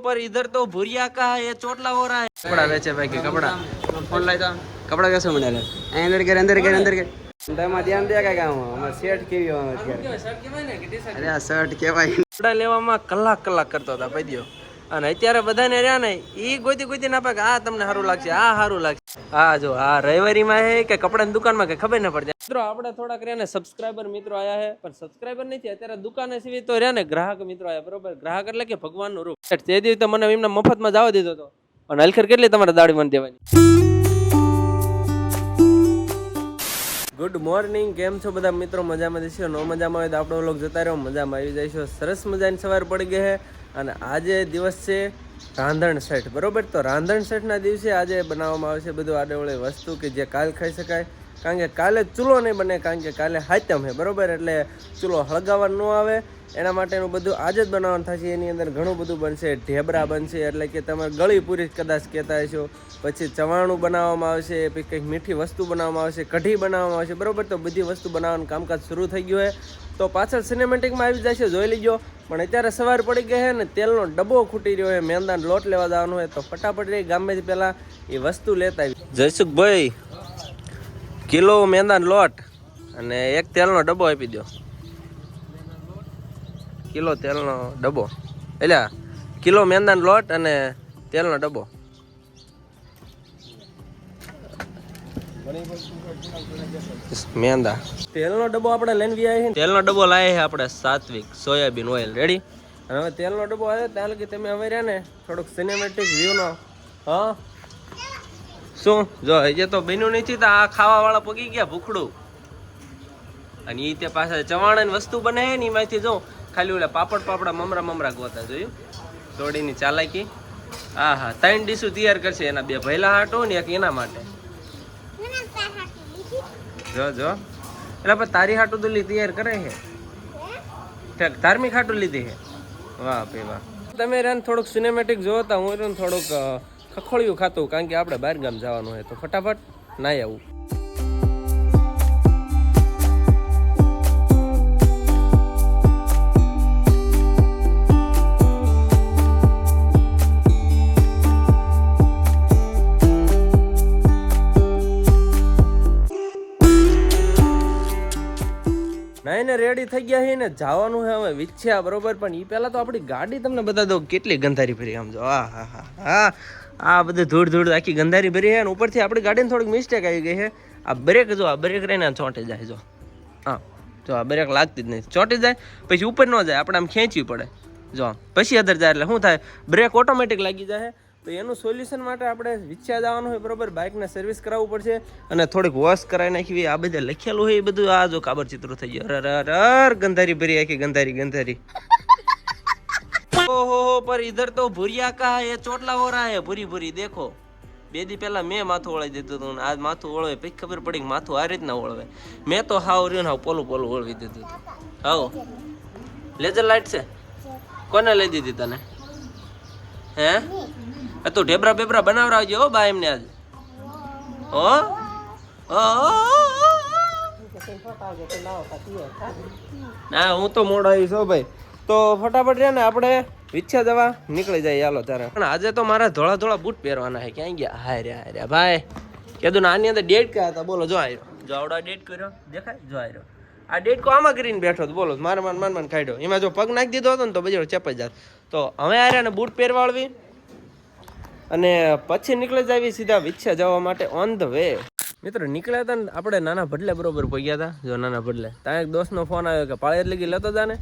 पर इधर तो भूरिया का है ये चोटला हो रहा है कपड़ा बेचे भाई के कपड़ा फोन लाए तो कपड़ा कैसे मिले अंदर कर अंदर कर अंदर कर માં ધ્યાન દે કાંઈ કામ અમારે શર્ટ કેવી આવે અત્યારે અરે આ શર્ટ કહેવાય કપડા લેવામાં કલાક કલાક કરતો હતા પૈદ્યો અને અત્યારે બધાને રહ્યા ને એ ગોતી ગોતી ના પાકે, આ તમને સારું લાગશે, આ સારું લાગશે. હા જો, આ રવિવારીમાં હે કે કપડાની દુકાનમાં કે ખબર ન પડતી મિત્રો, આપણે થોડાક રહ્યા ને સબસ્ક્રાઈબર મિત્રો આયા હે, પણ સબસ્ક્રાઈબર નથી, અત્યારે દુકાને સિવાય તો રહ્યા ને, ગ્રાહક મિત્રો આયા, બરોબર? ગ્રાહક એટલે કે ભગવાનનું રૂપ. તે દિવસે મને એમને મફતમાં જવા દીધો હતો. અને હલખર કેટલી તમારે દાડી મને દેવાની? ગુડ મોર્નિંગ કેમ છો બધા મિત્રો? મજામાં જશો નો મજામાં હોય તો આપણો લોક જતા રહ્યો મજામાં આવી જઈશું. સરસ મજાની સવાર પડી ગઈ છે અને આજે દિવસ છે રાંધણ સેટ બરોબર? તો રાંધણ સેટના દિવસે આજે બનાવવામાં આવશે બધું આડેવળે વસ્તુ કે જે કાલ ખાઈ શકાય. કારણ કે કાલે ચૂલો નહીં બને, કારણ કે કાલે હાથમ છે બરોબર? એટલે ચૂલો હળગાવવાનો ન આવે. એના માટેનું બધું આજે જ બનાવવાનું થશે. એની અંદર ઘણું બધું બનશે. ઢેબરા બનશે, એટલે કે તમે ગળી પૂરી કદાચ કહેતા હશો. પછી ચવાણું બનાવવામાં આવશે, પછી કંઈક મીઠી વસ્તુ બનાવવામાં આવશે, કઢી બનાવવામાં આવશે, બરાબર? તો બધી વસ્તુ બનાવવાનું કામકાજ શરૂ થઈ ગયું છે તો પાછળ સિનેમેટિકમાં આવી જશે, જોઈ લીજો. પણ અત્યારે સવાર પડી ગઈ છે ને, તેલનો ડબ્બો ખૂટી રહ્યો છે મેંદાનો લોટ લેવા જવાનું હોય તો ફટાફટ રહી જ પહેલાં એ વસ્તુ લેતા આવી. જયસુખભાઈ કિલો મેંદાનો લોટ અને એક તેલનો ડબ્બો આપી દો કિલો તેલનો ડબ્બો. એટલે કિલો મેંદાનો લોટ અને તેલનો ડબ્બો. મેંદા. તેલનો ડબ્બો આપણે લઈને વી આવી તેલનો ડબ્બો લાવે છે આપણે સાત્વિક સોયાબીન ઓઇલ. રેડી અને હવે તેલનો ડબ્બો આવે ત્યાં લગી તમે હવે રહ્યા ને થોડુંક સિનેમેટિક વ્યૂનો હા? શું? જો, હજે તો બન્યું નથી તો આ ખાવા વાળા પગી ગયા ભૂખડું. અને એ તે પાછા ચવાણ વસ્તુ બને ને એમાંથી જો, ખાલી ઓલા પાપડ પાપડા મમરા મમરા ગોતા, જોયું? તોડીની ચાલાકી. હા હા ત્રણ ડીશું તૈયાર કરશે એના બે ભયલા હાટો ને એક એના માટે. જો જો. એટલે પણ તારી હાટું તો તૈયાર કરે છે? ધાર્મિક હાટું લીધી છે? વાહ ભાઈ વાહ. તમે રેન થોડુંક સિનેમેટિક જોતા, હું રેન થોડુંક ખખોળિયું ખાતું, કારણ કે આપણે બહાર ગામ જવાનું હોય તો ફટાફટ નાઈ આવું. નાઈને રેડી થઈ ગયા છે ને જવાનું છે હવે વિચ્છ્યા બરોબર, પણ એ પહેલાં તો આપણી ગાડી તમને બધા દો કેટલી ગંધારી ફરી આમ જો. આ હા હા હા આ બધું ધૂળ ધૂળ આખી ગંધારી ભરી છે અને ઉપરથી આપણી ગાડીને થોડીક મિસ્ટેક આવી ગઈ છે. આ બ્રેક જો, આ બ્રેક રહીને ચોંટી જાય જો. હા, જો આ બ્રેક લાગતી જ નહીં. ચોંટી જાય, પછી ઉપર ન જાય, આપણે આમ ખેંચવી પડે. જો, પછી અદર જાય એટલે શું થાય? બ્રેક ઓટોમેટિક લાગી જાય તો એનું સોલ્યુશન માટે આપણે વિચાર જવાનું હોય બરોબર બાઇકને સર્વિસ કરાવવું પડશે અને થોડીક વોશ કરાવી નાખવી. આ બધે લખેલું હોય એ બધું. આ જો કાબર ચિત્રો થઈ ગયું. અર અર ગંધારી ભરી આખી ગંધારી ગંધારી. ઓહો પર ઇધર તો ભૂરિયા કા એ ચોટલા હો રહા હે ભૂરી ભૂરી દેખો. બે દી પહેલા મેં માથું ઓળાઈ દીધું હતું આજ માથું ઓળવે પછી ખબર પડી કે માથું આ રીતના ઓળવે. મેં તો હાવ રહ્યું હાવ પોલું પોલું ઓળવી દીધું હતું હાવ. લેઝર લાઇટ છે? કોને લઈ દીધી તને? હે? એ તું ઢેબરા બેબરા બનાવરાવજો હો બા એમને આજ. હો? ના હું તો મોડા આવીશ હો ભાઈ. તો ફટાફટ છે ને આપણે વિચ્છા જવા નીકળી જાય હાલો તારે પણ આજે તો મારા ધોળા ધોળા બૂટ પહેરવાના છે. ક્યાં ગયા? હાય રે હાય રે. ભાઈ કીધું ને આની અંદર ડેટ કયા હતા? બોલો જો આવ્યો જો આવડા ડેટ કર્યો? દેખાય? જો આવ્યો આ ડેટ કો આમાં કરીને બેઠો હતો? બોલો મારે માન માન માન કાઢ્યો. એમાં જો પગ નાખી દીધો હતો ને તો પછી ચપાઈ જાત. તો હવે આર્યા ને બૂટ પહેરવાળવી અને પછી નીકળી જાવી સીધા વિચ્છા જવા માટે ઓન ધ વે મિત્રો નીકળ્યા હતા ને આપણે નાના ભડલે બરોબર પગ્યા હતા. જો નાના ભડલે. ત્યાં એક દોસ્તનો ફોન આવ્યો કે પાળે લગી લેતો હતા ને.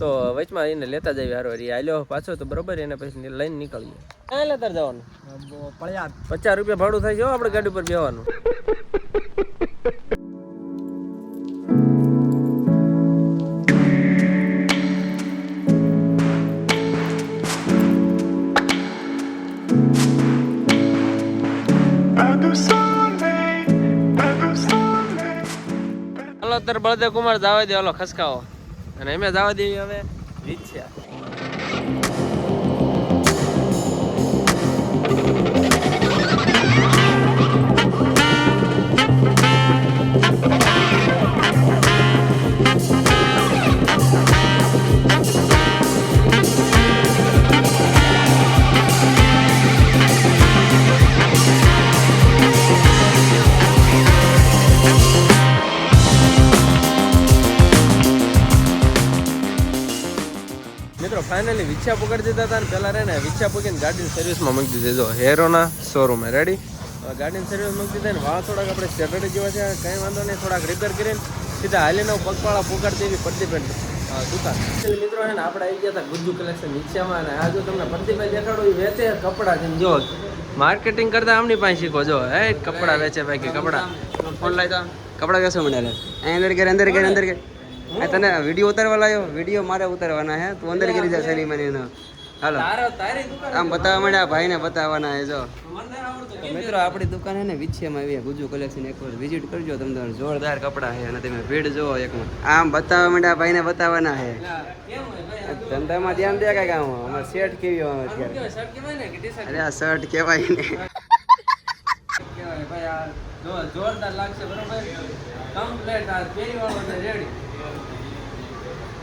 તો વચમાં એને લેતા જઈએ હારો એ આલ્યો પાછો તો બરોબર એને પછી લઈને નીકળીએ. ક્યાં લેતા જવાનું? પચાસ રૂપિયા ભાડું થાય છે હો આપણે ગાડી પર બેવાનું. બળદેવ કુમાર જવા દે હાલો ખસકાવો. અને અમે જવા દેવી હવે વિચ્છા ફાઇનલી વિછા પકડી દીધા હતા ને પહેલાં રે ને વિછા પકડીને ગાડીની સર્વિસમાં મૂકી દીધી. જો હેરોના શોરૂમે રેડી ગાડીની સર્વિસ મૂકી દીધા ને વાળા થોડાક આપણે સેટરડે જેવા છે. કંઈ વાંધો નહીં થોડાક રિપેર કરીને સીધા હાલીને પગપાળા પુગાડી દેવી પ્રદીપેન દુકાન મિત્રો છે ને આપણે આવી ગયા હતા ગુજ્જુ કલેક્શન રિક્ષામાં અને આ જો તમને પ્રદીપભાઈ દેખાડો એ વેચે કપડાં છે જો માર્કેટિંગ કરતા આમની પાસે શીખો જો. હે કપડાં વેચે ભાઈ કે કપડાં? ફોન લાવી કપડા કેસો મળ્યા લે અંદર ઘેર અંદર ઘેર અંદર ઘેર. આ તને વીડિયો ઉતારવા લાયો? વીડિયો મારે ઉતારવાના હે? તું અંદર કરી જા સરી મને એનો હાલો. આમ બતાવવા માંડ્યા ભાઈને બતાવવાના હે જો. મિત્રો આપણી દુકાન હે ને વિછેમાં આવી ગુજુ કલેક્શન એક વાર વિઝિટ કરજો. તમને જોરદાર કપડાં છે અને તમે ભીડ જોવો એક આમ બતાવવા માંડ્યા ભાઈને બતાવવાના હે. કેમ ધંધામાં ધ્યાન દે કઈ આમ અમાર શેઠ કેવી હોય અત્યારે? શર્ટ ને અરે આ શર્ટ કહેવાય ને. જોરદાર લાગશે બરોબર? કમ્પ્લેટ આ પહેરી વાળો રેડી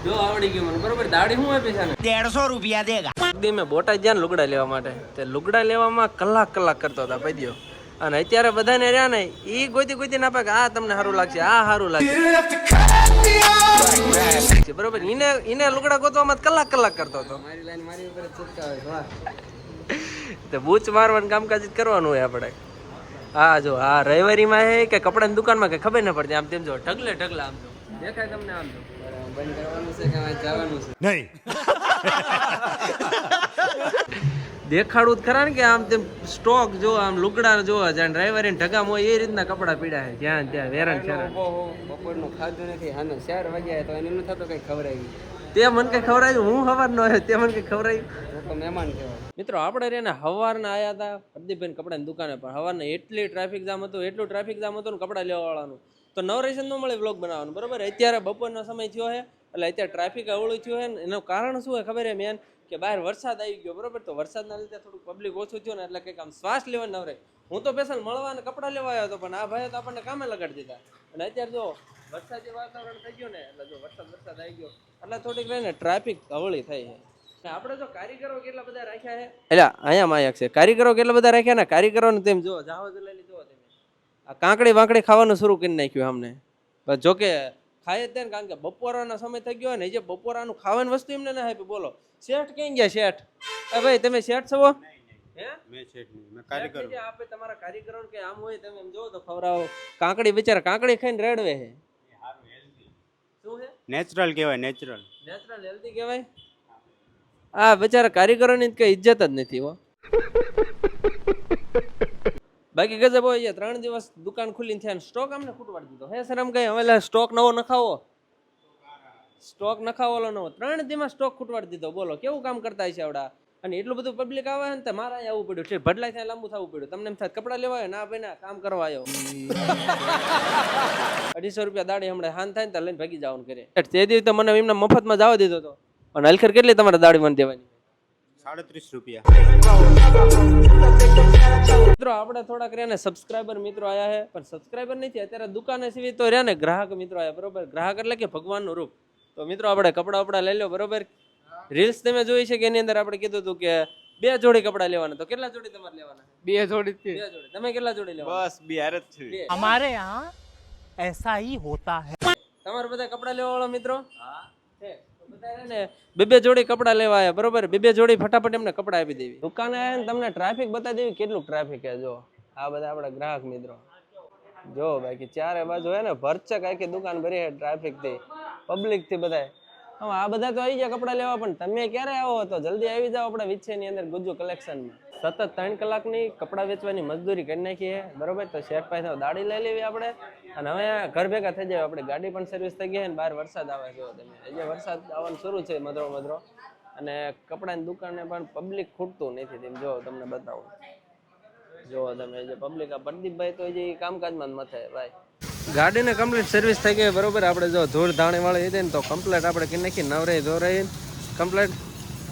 જો આવડી ગયું મને. બરોબર દાડી શું આપી ને દેડસો રૂપિયા દેગા. દી મેં બોટાદ જ્યાં લુગડા લેવા માટે. તે લુગડા લેવામાં કલાક કલાક કરતો હતા પૈદિયો અને અત્યારે બધાને રહ્યા ને એ ગોતી ગોતી ના પાકે આ તમને સારું લાગશે આ સારું લાગશે. બરોબર એને એને લુગડા ગોતવામાં કલાક કલાક કરતો હતો. તો બૂચ મારવાનું કામકાજ કરવાનું હોય આપણે. હા જો આ રવિવારીમાં હે કે કપડાની દુકાનમાં કે ખબર ન પડતી આમ તેમ જો ઢગલે ઢગલા આમ જો. દેખાય તમને આમ બંધ કરવાનું છે કે જવાનું છે नहीं દેખાડું જ ખરા ને કે આમ તેમ સ્ટોક જો આમ લુગડા જોવા જાય ડ્રાઈવર ઢગામ હોય એ રીતના કપડા પીડા છે જ્યાં ત્યાં વેરણ ફેરણ બપોરનું ખાધું નથી હાને ચાર વાગ્યા તો એને નથી થતો કઈ ખવડાવી તે મને કઈ ખવડાવ્યું હું હવાર ન આવ્યો તે મને કઈ ખવડાવ્યું તો મહેમાન કહેવાય. મિત્રો આપણે રે ને હવારના આયા હતા પ્રદીપભાઈ કપડાની દુકાને પણ હવારના એટલી ટ્રાફિક જામ હતું એટલું ટ્રાફિક જામ હતું ને કપડા લેવા વાળાનું તો નવરેશન ન મળે વ્લોગ બનાવવાનું, બરોબર? અત્યારે બપોરનો સમય થયો છે, એટલે અત્યારે ટ્રાફિક અવળું થયું છે એનું કારણ શું છે ખબર છે, મેન? કે બહાર વરસાદ આવી ગયો, બરોબર? તો વરસાદના લીધે થોડુંક પબ્લિક ઓછું થયું ને એટલે કંઈક આમ શ્વાસ લેવા નવરે હું તો સ્પેશલ મળવા અને કપડાં લેવા આવ્યો હતો, પણ આ ભાઈએ તો આપણને કામે લગાડી દીધા. અને અત્યારે જો વરસાદી વાતાવરણ થઈ ગયું ને, એટલે જો વરસાદ વરસાદ આવી ગયો, એટલે થોડીક રહીને ટ્રાફિક અવળી થઈ છે. આપણે જો કારીગરો કેટલા બધા રાખ્યા છે? એટલે અહીંયા માયક છે, કારીગરો કેટલા બધા રાખ્યા ને? કારીગરોને તેમ જો જાહો લઈ લીધો આ કાંકડી વાંકડી ખાવાનું શરૂ કરી નાખ્યું અમને જો કે ખાય જ ને કારણ કે બપોરાનો સમય થઈ ગયો ને જે બપોરાનું ખાવાની વસ્તુ એમને ના આપી બોલો. શેઠ ક્યાં ગયા શેઠ? એ ભાઈ તમે શેઠ છો? હે? શેઠ તમારા કારીગરો કે આમ હોય તમે એમ જોવો તો ખવડાવો. કાંકડી બિચારા કાંકડી ખાઈને રેડવે શું છે? નેચરલ કહેવાય નેચરલ નેચરલ હેલ્ધી કહેવાય? આ બિચારા કારીગરોની કઈ ઇજ્જત જ નથી હો. બાકી ગજબ હોય ત્રણ દિવસ દુકાન ખુલ્લી થયા સ્ટોક અમને ખૂટવાડી દીધો. હે સર એમ કઈ હવે સ્ટોક નવો નખાવો? સ્ટોક નખાવો નવો. ત્રણ દિવસ સ્ટોક ખૂટવાડી દીધો. બોલો કેવું કામ કરતા છે આવડા? અને એટલું બધું પબ્લિક આવે ને તો મારા અહીંયા આવવું પડ્યું. છે ભડલાઈ ત્યાં લાંબુ થવું પડ્યું. તમને એમ થાય કપડા લેવા આવ્યો? ના ભાઈ ના કામ કરવા આવ્યો. અઢીસો રૂપિયા દાડી હમણાં હાન થાય ને ત્યાં લઈને ભાગી જવાનું કરે તે દિવસ તો મને એમને મફતમાં જવા દીધો હતો અને હલખર કેટલી તમારે દાડી મને દેવાની? સાડત્રીસ રૂપિયા. મિત્રો આપણે થોડાક રહ્યા સબસ્ક્રાઈબર મિત્રો આયા છે પણ સબસ્ક્રાઈબર નથી અત્યારે દુકાને સિવાય તો રહ્યા ને ગ્રાહક મિત્રો આયા બરોબર? ગ્રાહક એટલે કે ભગવાનનું રૂપ. તો મિત્રો આપણે કપડાં વપડા લઈ લો બરોબર? રીલ્સ તમે જોઈ છે કે એની અંદર આપણે કીધું હતું કે બે જોડી કપડા લેવાના તો કેટલા જોડી તમારે લેવાના? બે જોડી બે જોડી. તમે કેટલા જોડી લેવા બસ બે હારે જ છે. અમારે યહાં એસા હી હોતા હે. તમારા બધા કપડા લેવા વાળો મિત્રો? હા. છે. બે બે જોડી કપડા લેવા આવ્યા, બરોબર? બે બે જોડી ફટાફટ એમને કપડા આપી દેવી. દુકાને આવ્યા ને તમને ટ્રાફિક બતાવી દેવી કેટલું ટ્રાફિક છે, જો. આ બધા આપણા ગ્રાહક મિત્રો. જો, બાકી ચારે બાજુ હે ને ભરચક આખી દુકાન ભરી હે ટ્રાફિકથી. પબ્લિકથી બધા આ બધા તો આવી ગયા કપડા લેવા, પણ તમે ક્યારે આવો તો જલ્દી આવી જાઓ આપણે વિચ્છે ની અંદર ગુજુ કલેક્શનમાં. સતત ત્રણ કલાકની કપડા વેચવાની મજદૂરી કરી નાખીએ બરોબર? તો શેઠ પાસે દાડી લઈ લેવી આપણે. અને હવે ઘર ભેગા થઈ જાય, આપણે ગાડી પણ સર્વિસ થઈ ગઈ અને બહાર વરસાદ આવે છે. તમે આજે વરસાદ આવવાનું શરૂ છે મધરો મધરો. અને કપડાની દુકાને પણ પબ્લિક ખૂટતું નથી. તેમ જો તમને બતાવું. જો તમે જે પબ્લિક આ પ્રદીપભાઈ તો જે કામકાજમાં મથે, ભાઈ. ગાડીને કમ્પ્લીટ સર્વિસ થઈ ગઈ. બરોબર, આપણે જો ધૂળ ધાણી વાળી હતી ને તો કમ્પ્લીટ આપણે કરી નાખી નવરાઈ, ધોરાઈ કમ્પ્લીટ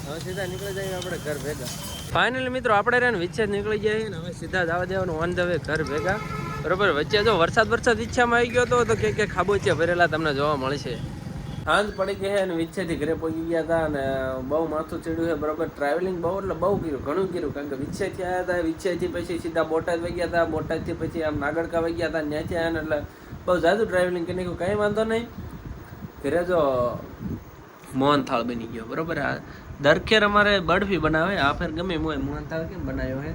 હવે સીધા નીકળી જઈએ આપણે ઘર ભેગા. ફાઇનલી મિત્રો, આપણે રહ્યા વિચ્છેદ નીકળી ગયા ને હવે સીધા જવા દેવાનું ઓન ધ વે ઘર ભેગા. બરોબર, વચ્ચે જો વરસાદ વરસાદ ઈચ્છામાં આવી ગયો તો તો કે કે ખાબોચિયા ભરેલા તમને જોવા મળશે સાંજ પડી ગઈ અને વિચ્છેથી ઘરે પહોંચી ગયા હતા અને બહુ માથું ચડ્યું છે, બરોબર. ટ્રાવેલિંગ બહુ એટલે બહુ કર્યું, ઘણું કર્યું, કારણ કે વિચ્છેથી આવ્યા હતા વિચ્છેથી પછી સીધા બોટાદ વહી ગયા હતા, બોટાદથી પછી આમ નાગડકા વહી ગયા હતા, ત્યાંથી આવ્યા એટલે બહુ જાદુ ડ્રાઇવિંગ કરી નાખ્યું કંઈ વાંધો નહીં. ઘરે જો મોહનથાળ બની ગયો, બરાબર? આ દરખેર અમારે બરફી બનાવે, આ ફેર ગમે મોય મોહનથાળ કેમ બનાવ્યો હે?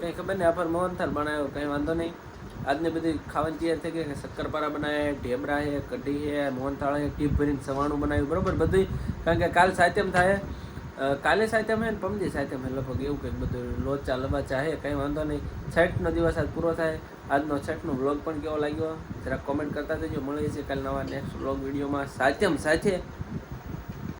કંઈ ખબર નહીં, આ ફેર મોહનથાળ બનાવ્યો, કંઈ વાંધો નહીં. આજની બધી ખાવાની તૈયાર થઈ ગઈ કે શક્કરપારા બનાવે, ઢેબરા છે કઢી છે મોહનથાળ છે ટીપ ભરીને સવાણું બનાવ્યું, બરાબર? બધું, કારણ કે કાલ સાતમ થાય. કાલે સાથે અમે પમજી પમદી અમે લગભગ એવું કંઈક બધું લોચા લબાચા હે, કંઈ વાંધો નહીં. છઠનો દિવસ આજ પૂરો થાય. આજનો છઠનો વ્લોગ પણ કેવો લાગ્યો? જરા કોમેન્ટ કરતા જજો. મળીએ છીએ કાલે નવા નેક્સ્ટ બ્લોગ વિડીયોમાં. સાથે સાથે